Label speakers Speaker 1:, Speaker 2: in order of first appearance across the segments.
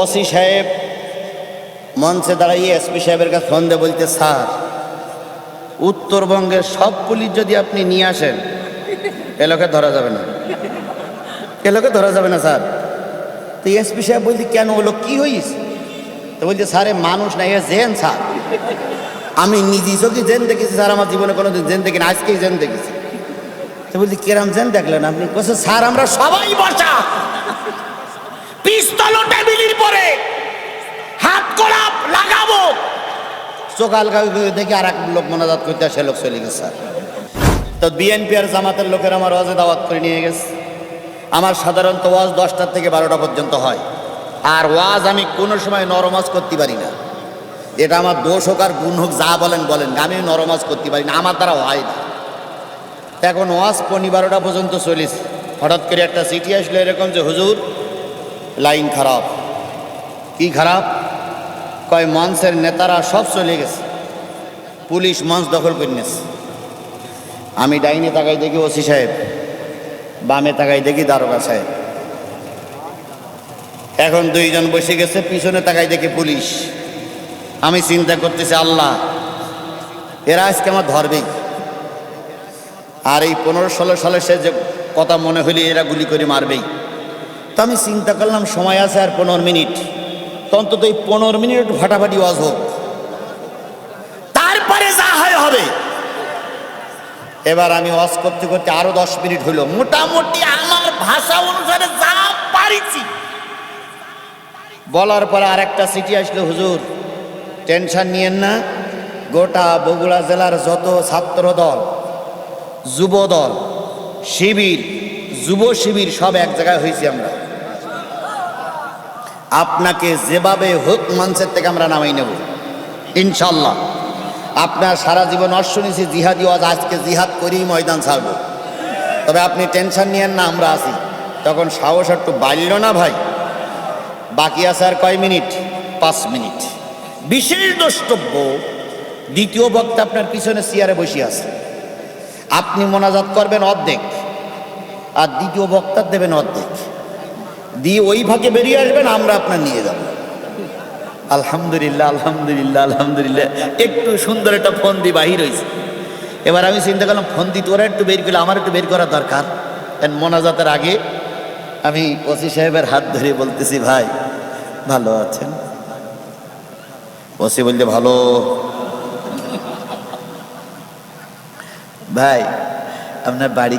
Speaker 1: OC সাহেব মঞ্চে দাঁড়িয়ে এসপি সাহেবের কাছে ফোন দিয়ে বলতে, স্যার, উত্তরবঙ্গের সব পুলিশ যদি আপনি নিয়ে আসেন এলোকে ধরা যাবে না। এলোকে ধরা যাবে না, স্যার। তো এসপি সাহেব বলতে, কেন হলো কি হইস? তো বলছে স্যার মানুষ না, এ জেন, স্যার। আমি নিজে চোখে জেন দেখেছি, স্যার, আমার জীবনে কোনো দিন জেন দেখিনি, আজকেই জেন দেখেছি। তো বলছি কেরাম জেন দেখলেন আপনি? কোথাও স্যার, আমরা সবাই বসা। পিস্তল ও টেবিলের পরে হাত করাপ লাগাবো। সকাল দেখি আর এক লোক মোনাজাত করতে আসে, লোক চলে গেছে। তো বিএনপি আর জামাতের লোকের আমার ওয়াজে দাওয়াত করে নিয়ে গেছে। আমার সাধারণত ওয়াজ দশটার থেকে বারোটা পর্যন্ত হয়। আর ওয়াজ আমি কোনো সময় নরমাজ করতে পারি না। এটা আমার দোষ হোক আর গুণ হোক, যা বলেন বলেন। আমি নরমাজ করতে পারি না, আমার দ্বারা হয় না। এখন ওয়াজ পনি বারোটা পর্যন্ত চলিস হঠাৎ করে একটা চিঠি আসলো এরকম যে, হুজুর, লাইন খারাপ। কি খারাপ? কয়, মঞ্চের নেতারা সব চলে গেছে। পুলিশ মঞ্চ দখল করে আমি ডাইনে তাকাই দেখি ওসি সাহেব, বামে তাকাই দেখি দারোগা সাহেব। এখন দুইজন বসে গেছে, পিছনে তাকাই দেখি পুলিশ। আমি চিন্তা করতেছি, আল্লাহ, এরা আজকে আমার ধরবেই। আর এই পনেরো ষোলো সালে সে যে কথা মনে হইলে এরা গুলি করে মারবেই। তো আমি চিন্তা করলাম, সময় আছে আর পনেরো মিনিট। অন্তত এই পনেরো মিনিট ফাটাফাটি ওয়াজ হোক। তারপরে যা হয় হবে। এবার আমি ওয়াজ করতে করতে আরও দশ মিনিট হইল মোটামুটি আমার ভাষা অনুসারে যা পারিছি। বলার পরে আর একটা সিটি আসলো, হুজুর, টেনশন নিয়েন না। গোটা বগুড়া জেলার যত ছাত্র দল যুব দল শিবির, যুব শিবির সব এক জায়গায় হয়েছি আমরা। আপনাকে যেভাবে হোক মঞ্চের থেকে আমরা নামাই নেব। ইনশাল্লাহ আপনার সারা জীবন অশ্বনীছি জিহাদি ওয়াজ আজকে জিহাদ করেই ময়দান ছাড়বো। তবে আপনি টেনশন নিয়েন না, আমরা আছি। তখন সাহস একটু বাড়ল না ভাই? বাকি আছে আর কয় মিনিট? পাঁচ মিনিট। বিশেষ দ্রষ্টব্য, দ্বিতীয় বক্তা আপনার পিছনে চেয়ারে বসে আছে। আপনি মোনাজাত করবেন অর্ধেক, আর দ্বিতীয় বক্তার দেবেন অর্ধেক। দিয়ে ওই ভাগে বেরিয়ে আসবেন, আমরা আপনার নিয়ে যাব। আলহামদুলিল্লাহ আলহামদুলিল্লাহ আলহামদুলিল্লাহ। একটু সুন্দর একটা ফোন দিয়ে বাহির হয়েছে এবার আমি চিন্তা করলাম ফোন দিয়ে তোরা একটু বের করলে, আমার একটু বের করা দরকার। মোনাজাতের আগে আমি ওসি সাহেবের হাত ধরে বলতেছি, ভাই, ভালো আছেন? ওসি বলতে ভালো। ভাই, আপনার বাড়ি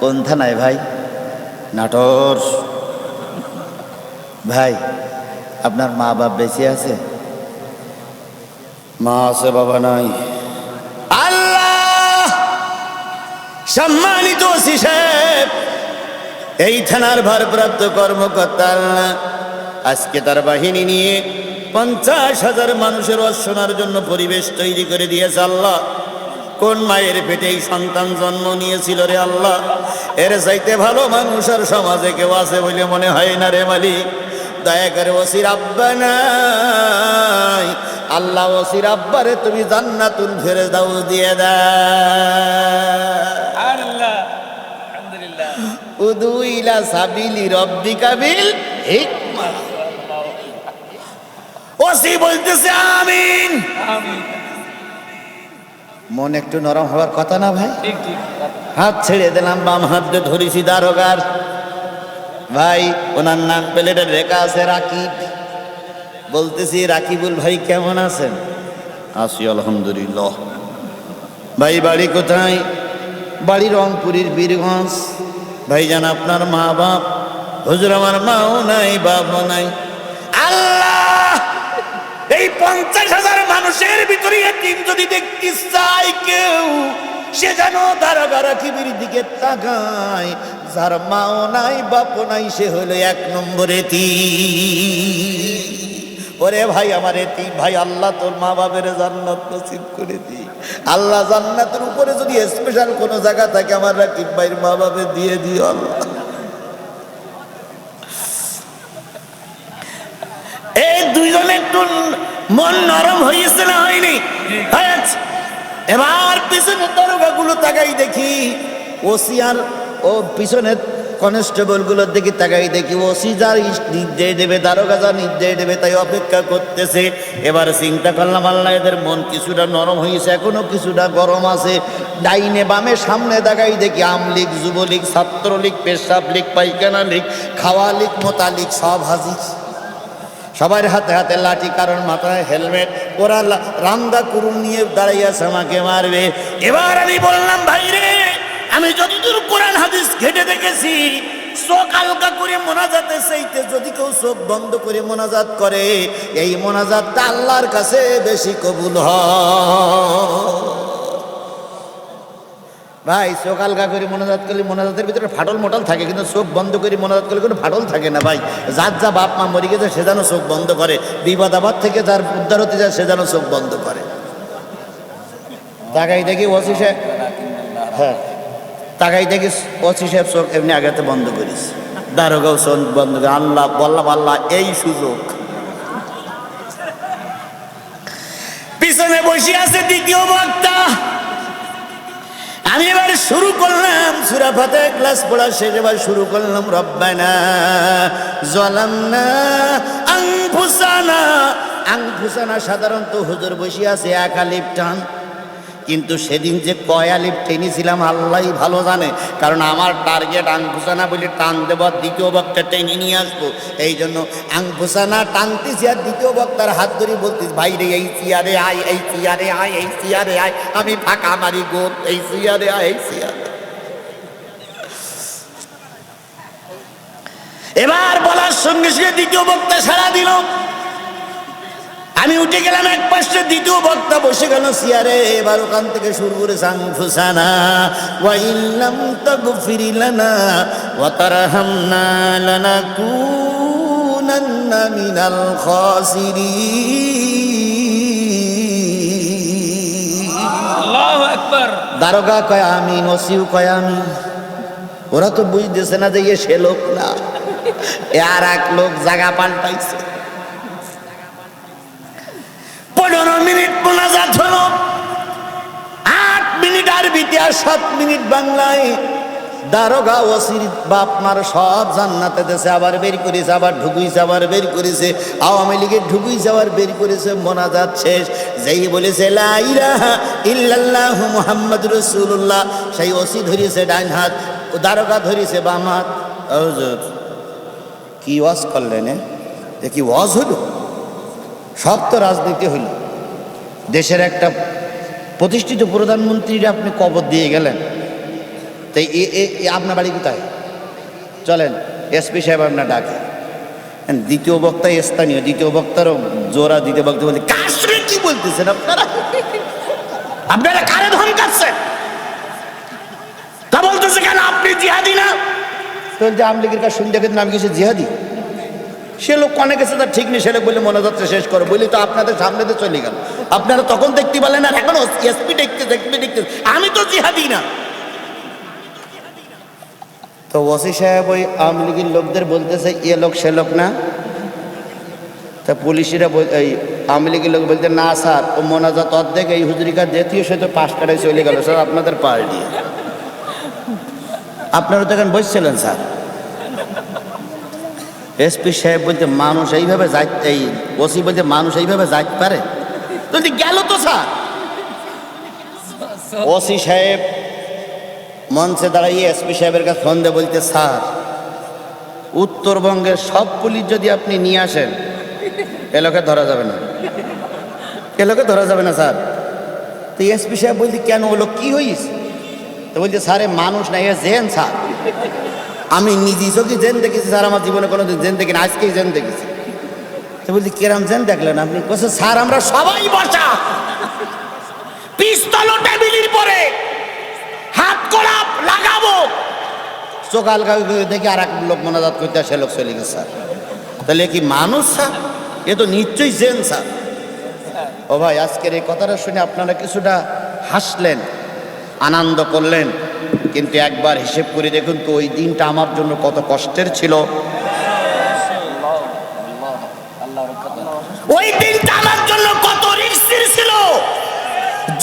Speaker 1: কোন থানায় ভাই? নাটোর। ভাই, আপনার মা বাপ বেঁচে আছে? মা আছে, বাবা নাই। আল্লাহ! সম্মানিত সাহেব, এই থানার ভারপ্রাপ্ত কর্মকর্তা আজকে তার বাহিনী নিয়ে পঞ্চাশ হাজার মানুষের অর্শনার জন্য পরিবেশ তৈরি করে দিয়েছে আল্লাহ। কোন মায়ের পেটে এই সন্তান জন্ম নিয়েছিল রে আল্লাহ? এর চাইতে ভালো মানুষ আর সমাজে কেউ আছে বলে মনে হয় না রে মালিক। দয়া করে ওসির আব্বা নাই। আল্লাহ ওসির আব্বারে তুমি জান্নাতুল ফেরে দাও দিয়ে দেয়
Speaker 2: আল্লাহ আলহামদুলিল্লাহ।
Speaker 1: উদু ইলা সাবিলি রব্বিকা বিল হিকমা ওসি বলতেছে আমিন।
Speaker 2: আমি
Speaker 1: মন একটু নরম হওয়ার কথা না ভাই? হাত ছেড়ে দিলাম বাম হাত ধরেছি দারোগার। ভাই, ওনার নাম প্লেটের রেখা আছে রাকিব। বলতেছি, রাকিবুল ভাই কেমন আছেন? আসি আলহামদুলিল্লাহ। ভাই, বাড়ি কোথায়? বাড়ি রংপুরের বীরগঞ্জ। ভাইজান আপনার মা বাপ? হুজুর, আমার মাও নাই, বাপও নাই। আল্লাহ! এই পঞ্চাশ হাজার মানুষের ভিতরে এতিম যদি দেখতে চাই কেউ, সে যেন দারোগা রাখিবির দিকে তাকায়। যার মাও নাই, বাপও নাই, সে হলো এক নম্বরে তি ওরে ভাই, আমার এতি ভাই, আল্লাহ তোর মা বাপের জান্নাত নসিব করে দি। আল্লাহ জান্নাতের উপরে যদি স্পেশাল কোনো জায়গা থাকে, আমার রাকিব ভাইয়ের মা বাপে দিয়ে দিও আল্লাহ। এই দুইজনে একটু মন নরম হয়েছে না হয়নি? এবার পিছনে দরগা গুলো তাকাই দেখি ওসিয়ার ও পিছনে কনস্টেবলগুলোর দিকে তাকাই দেখি ওসি যার ইস- নির্দেশ দেবে দারোগা যা নির্দেশ দেবে, তাই অপেক্ষা করতেছে। এবার চিন্তা করলাম, আল্লাহ এদের মন কিছুটা নরম হয়েছে এখনও কিছুটা গরম আছে। ডাইনে বামে সামনে দেখাই দেখি আমলিগ যুবলীগ, ছাত্রলীগ, পেশাব লীগ পাইখানা লীগ, খাওয়া লীগ মোতালিক সব হাজির সবার হাতে হাতে লাঠি, কারণ মাথায় হেলমেট। ওরা রান্দা কুরুম নিয়ে দাঁড়াইয়াছে আমাকে মারবে। এবার আমি বললাম ভাই রে আমি যতদূর কোরআন হাদিস ঘেটে দেখেছি, চোখ হালকা করে মোনাজাতে চাইতে যদি কেউ চোখ বন্ধ করে মোনাজাত করে, এই মোনাজাতটা আল্লাহর কাছে বেশি কবুল হয়। ভাই, চোখ আলগা করে মনোজাত করলে মনোজাতের ভিতরে ফাটল মোটল থাকে, কিন্তু চোখ বন্ধ করে মনোজাত করলে কোনো ফাটল থাকে না ভাই। যার যা বাপ মা মরে গেছে, সে যেন চোখ বন্ধ করে। বিপদ আপদ থেকে যার উদ্ধার হতে যায়, সে যেন চোখ বন্ধ করে। তাকাই দেখি ওসি সাহেব। হ্যাঁ। তাকাই দেখি ওসি সাহেব চোখ এমনি আগাতে বন্ধ করিস। দারোগাও চোখ বন্ধ করে আল্লাহ বললাম আল্লাহ এই সুযোগ। পিছনে বসে আছে দ্বিতীয় বক্তা। আমি এবার শুরু করলাম, সুরা ফাতে ক্লাস পড়া শেষ, এবার শুরু করলাম, রব্বানা জলামনা আংফুসানা আংফুসানা সাধারণত হুজুর বসে আছে, এক আলিপ টান। কিন্তু সেদিন যে কয় আলিপ টেনেছিলাম আল্লাহ ভালো জানে। কারণ আমার টার্গেট আংফুসানা বলে টান দেব দ্বিতীয় বক্তা টেনে নিয়ে আসব। এই জন্য আংফুসানা টানতেছি আর দ্বিতীয় বক্তার হাত ধরে বলতিস ভাইরে এই চেয়ারে আয়, এই চেয়ারে আয়, এই চেয়ারে আয়। আমি ফাঁকা মারি গো এই চেয়ারে আয়, এই চেয়ারে এবার বলার সঙ্গে সঙ্গে দ্বিতীয় বক্তা সারা দিল। আমি উঠে গেলাম এক পাশে দ্বিতীয় বক্তা বসে গেল সিয়ারে। এবার ওখান থেকে শুরু করে সাংফুসানা ওয়াইল্লাম তাগফিরি লানা ওয়া তারহামনা লানাকুনান্না মিনাল খাসিরিন।
Speaker 2: আল্লাহ আকবার।
Speaker 1: দারোগা কয় আমি নসিও কয় আমি। ওরা তো বুঝতেছে না যে সে লোক না। এ আর এক লোক জায়গা পাল্টাইছে। পনেরো মিনিট মোনাজাত হলো। আট মিনিট আরবিতে আর সাত মিনিট বাংলায়। দারোগা ওসির বাপ মার সব জান্নাতে দেশে, আবার বের করেছে, আবার ঢুকুইছে, আবার বের করেছে। আওয়ামী লীগের ঢুকুইছে, আবার বের করেছে, মোনাজাত শেষ। যেই বলেছে ইল্লাল্লাহু মুহাম্মাদ রাসূলুল্লাহ। সেই ওসি ধরিয়েছে ডাইন হাত দারোগা ধরিয়েছে বাম হাত। কি ওয়াজ করলেন? এ? কি ওয়াজ হলো? সব তো রাজনীতি হইল দেশের একটা প্রতিষ্ঠিত প্রধানমন্ত্রীর আপনি কবর দিয়ে গেলেন। তাই এ আপনার বাড়ি কোথায়? চলেন, এসপি সাহেব আপনার ডাকে। দ্বিতীয় বক্তা স্থানীয়, দ্বিতীয় বক্তারও জোরা দ্বিতীয় বক্তা বলতে সঙ্গে কি বলতেছেন আপনারা? আপনারা কারে ধমকাচ্ছেন? তা বলতেছে কেন? আপনি জিহাদি না? তো যে আমলিগের কাছে শুনতে আমি কিছু জিহাদি? সে লোক কনে গেছে তার ঠিক নেই, সে লোক বলে মনোযাত্রা শেষ করে। বলি তো আপনাদের সামনে তো চলে গেল। আপনারা তখন দেখতে পেলেন, আর এখন এসপি দেখতে দেখতে দেখতে। আমি তো জিহাদি না। তো ওসি সাহেব ওই আওয়ামী লীগের লোকদের বলতেছে, এ লোক, সে লোক না। তা পুলিশেরা এই আওয়ামী লীগের লোক বলতে, না স্যার, ও মোনাজাত অর্ধেক, এই হুজুরিকা দ্বিতীয় সে তো পাশ কাটায় চলে গেল। স্যার, আপনাদের পার্টি। আপনারা তো এখন বসছিলেন, স্যার। এসপি সাহেব বলতে মানুষ এইভাবে যাই এই ওসি বলতে মানুষ এইভাবে যাইতে পারে? বলতে গেল তো স্যার। ওসি সাহেব মঞ্চে দাঁড়িয়ে এসপি সাহেবের কাছে ফোন বলতে স্যার, উত্তরবঙ্গের সব পুলিশ যদি আপনি নিয়ে আসেন এলোকে ধরা যাবে না। এলোকে ধরা যাবে না, স্যার। তো এসপি সাহেব বলতে কেন হলো কি হইস? তো বলছে, স্যারে মানুষ নাই, এ জেন, স্যার। আমি নিজে চোখে জেন দেখেছি, স্যার আমার জীবনে কোনো জেন দেখিনি, আজকেই জেন দেখেছি। তো বলছি, কেরাম জেন দেখলেন আপনি? কোথাও স্যার, আমরা সবাই বসা পিস্তল টেবিলের পরে হাত করাপ লাগাবো। সকাল দেখে আর এক লোক মোনাজাত করতে আসে, লোক চলে গেছে, স্যার। তাহলে কি মানুষ, স্যার? এ তো নিশ্চয়ই জেন, স্যার। ও ভাই, আজকের এই কথাটা শুনে আপনারা কিছুটা হাসলেন, আনন্দ করলেন। কিন্তু একবার হিসেব করে দেখুন তো, ওই দিনটা আমার জন্য কত কষ্টের ছিল। ওই দিনটা আমার জন্য কত ছিল।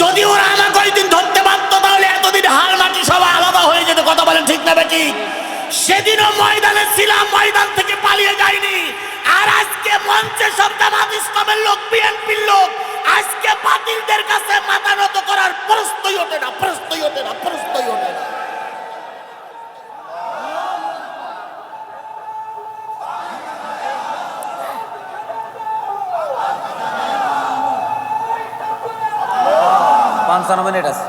Speaker 1: যদি ওরা আমাকে ওই দিন ধরতে পারতো, তাহলে এতদিন হার মাটি আলাদা হয়ে যেত বলেন ঠিক না সেদিনও ময়দানে ছিলাম, ময়দান থেকে পালিয়ে যায়নি আর আজকে মঞ্চে সব জামাত ইসলামের লোক, বিএনপির লোক, আজকে বাতিলদের কাছে মাথা নত করার প্রশ্নই ওঠে না, প্রশ্নই ওঠে না
Speaker 2: পঞ্চান্ন মিনিট আছে